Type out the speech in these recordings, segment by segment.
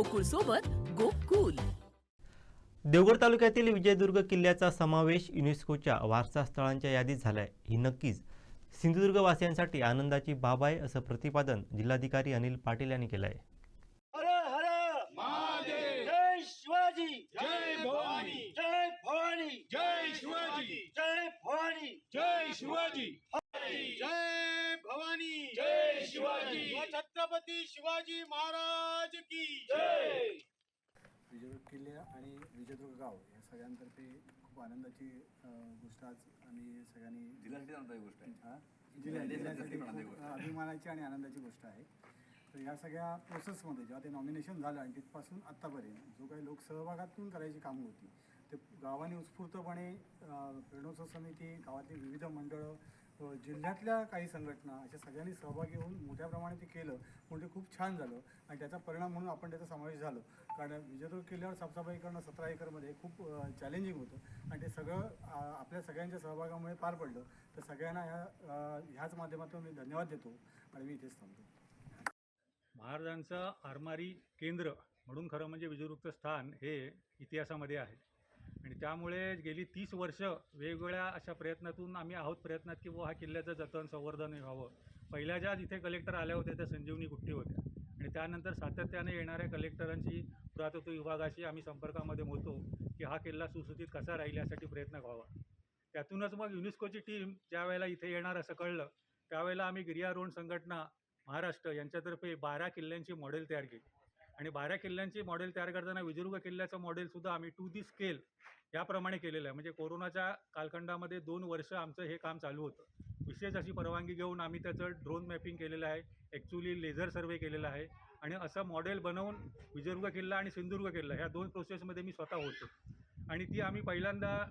गोकुळ सोबत गोकुल. देवगड तालुक्यातील विजयदुर्ग किल्ल्याचा समावेश युनेस्कोच्या वारसा स्थळांच्या यादीत झालाय. ही नक्कीच सिंधुदुर्गवासियांसाठी आनंदाची बाब आहे असं प्रतिपादन जिल्हाधिकारी अनिल पाटील यांनी केलं आहे हर हर! महादेव! जय शिवाजी! जय भवानी! जय भवानी! जय शिवाजी जय भवानी जय शिवाजी जय भवानी जय शिवाजी व छत्रपती शिवाजी महाराज की जय विजयदुर्ग किल्ले आणि विजयदुर्ग गाव या सगळ्यांतर्फे खूप आनंदाची गोष्ट आज आम्ही सगळ्यांनी जिल्ह्यासाठी आनंदाची गोष्ट आहे हा? जिल्ह्या- जिल्ह्यासाठी. अभिमानाची आणि आनंदाची गोष्ट आहे तर या सगळ्या प्रोसेसमध्ये जेव्हा ते नॉमिनेशन झालं आणि तिथपासून आत्तापर्यंत जो काही लोकसहभागातून करायची कामं होती ते गावाने उत्स्फूर्तपणे अ, प्रणोत्सव समिती गावातली विविध मंडळं जिल्ह्यातल्या काही संघटना अशा सगळ्यांनी सहभागी होऊन मोठ्या प्रमाणात ते केलं. म्हणून ते खूप छान झालं. आणि त्याचा परिणाम म्हणून आपण त्याचा समावेश झालो. कारण विजयदुर्ग किल्ल्यावर साफसफाई करणं सतरा एकरमध्ये खूप चॅलेंजिंग होतं. आणि ते सगळं आपल्या सगळ्यांच्या सहभागामुळे पार पडलं. तर सगळ्यांना ह्या ह्याच माध्यमातून मी धन्यवाद देतो आणि मी इथेच थांबतो. महाराजांचं आरमारी केंद्र म्हणून खरं म्हणजे विजयवृत्त स्थान हे इतिहासामध्ये आहे. आणि त्यामुळे गेली तीस वर्ष वेगवेगळ्या अशा प्रयत्नातून आम्ही आहोत प्रयत्नात की बुवा हा किल्ल्याचं जतन संवर्धन व्हावं. पहिल्या ज्या जिथे कलेक्टर आल्या होत्या त्या संजीवनी गुट्टी होत्या. आणि त्यानंतर सातत्याने येणाऱ्या कलेक्टरांशी पुरातत्व विभागाशी आम्ही संपर्कामध्ये होतो की हा किल्ला सुसूचित कसा राहील यासाठी प्रयत्न व्हावा. त्यातूनच मग युनेस्कोची टीम ज्या वेळेला इथे येणार असं कळलं त्यावेळेला आम्ही गिर्यारोहण संघटना महाराष्ट्र यांच्यातर्फे बारा किल्ल्यांची मॉडेल तयार केली. आणि बारा किल्ल्यांची मॉडेल तयार करताना विजयदुर्ग किल्ल्याचं मॉडेलसुद्धा आम्ही टू दी स्केल याप्रमाणे केलेलं आहे. म्हणजे कोरोनाच्या कालखंडामध्ये दोन वर्ष आमचं हे काम चालू होतं. विशेष अशी परवानगी घेऊन आम्ही त्याचं ड्रोन मॅपिंग केलेलं आहे. ॲक्च्युली लेझर सर्वे केलेला आहे. आणि असं मॉडेल बनवून विजयदुर्ग किल्ला आणि सिंधुदुर्ग किल्ला ह्या दोन प्रोसेसमध्ये मी स्वतः होतो. आणि ती आम्ही पहिल्यांदा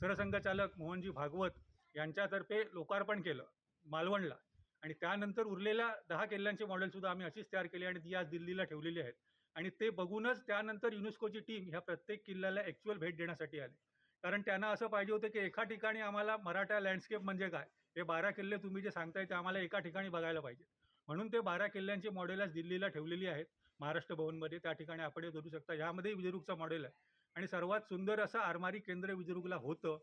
सरसंघचालक मोहनजी भागवत यांच्यातर्फे लोकार्पण केलं. मालवणला. आणि त्यानंतर उरलेल्या दहा किल्ल्यांचे मॉडेलसुद्धा आम्ही अशीच तयार केली आणि ती आज दिल्लीला ठेवलेली आहेत. आणि ते बघूनच त्यानंतर युनेस्कोची टीम ह्या प्रत्येक किल्ल्याला ॲक्च्युअल भेट देण्यासाठी आली. कारण त्यांना असं पाहिजे होतं की एका ठिकाणी आम्हाला मराठा लँडस्केप म्हणजे काय? हे बारा किल्ले तुम्ही जे सांगताय ते आम्हाला एका ठिकाणी बघायला पाहिजे. म्हणून ते बारा किल्ल्यांची मॉडेल आज दिल्लीला ठेवलेली आहेत. महाराष्ट्र भवनमध्ये त्या ठिकाणी आपण हे शकता. ह्यामध्ये विजयरुगचं मॉडेल आहे. आणि सर्वात सुंदर असं आरमारी केंद्र विजयरुगला होतं.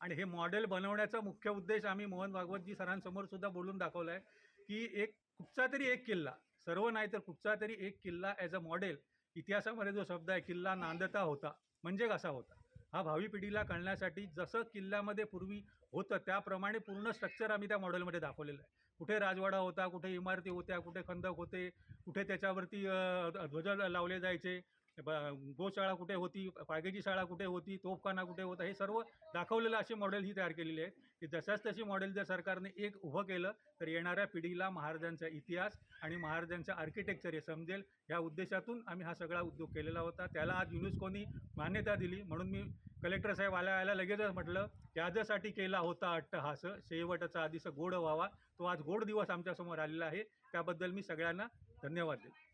आणि हे मॉडेल बनवण्याचा मुख्य उद्देश आम्ही मोहन भागवतजी सरांसमोर सुद्धा बोलून दाखवला आहे की एक कुठचा तरी एक किल्ला सर्व नाही तर कुठचा तरी एक किल्ला ॲज अ मॉडेल इतिहासामध्ये जो शब्द आहे किल्ला नांदता होता म्हणजे कसा होता? हा भावी पिढीला कळण्यासाठी जसं किल्ल्यामध्ये पूर्वी होतं त्याप्रमाणे पूर्ण स्ट्रक्चर आम्ही त्या मॉडेलमध्ये दाखवलेलं आहे. कुठे राजवाडा होता कुठे इमारती होत्या कुठे खंदक होते कुठे त्याच्यावरती ध्वज लावले जायचे ब गोशाळा कुठे होती पायगेची शाळा कुठे होती तोफखाना कुठे होता हे सर्व दाखवलेलं असे मॉडेल ही तयार केलेली आहे. की जशाच तशी मॉडेल जर सरकारने एक उभं केलं तर येणाऱ्या पिढीला महाराजांचा इतिहास आणि महाराजांचं आर्किटेक्चर हे समजेल. या उद्देशातून आम्ही हा सगळा उद्योग केलेला होता. त्याला आज युनेस्कोनी मान्यता दिली. म्हणून मी कलेक्टर साहेब आल्या आल्या लगेचच म्हटलं त्याच्यासाठी केला होता अट्टहास. शेवटचा आधीच गोड व्हावा. तो आज गोड दिवस आमच्यासमोर आलेला आहे. त्याबद्दल मी सगळ्यांना धन्यवाद देतो.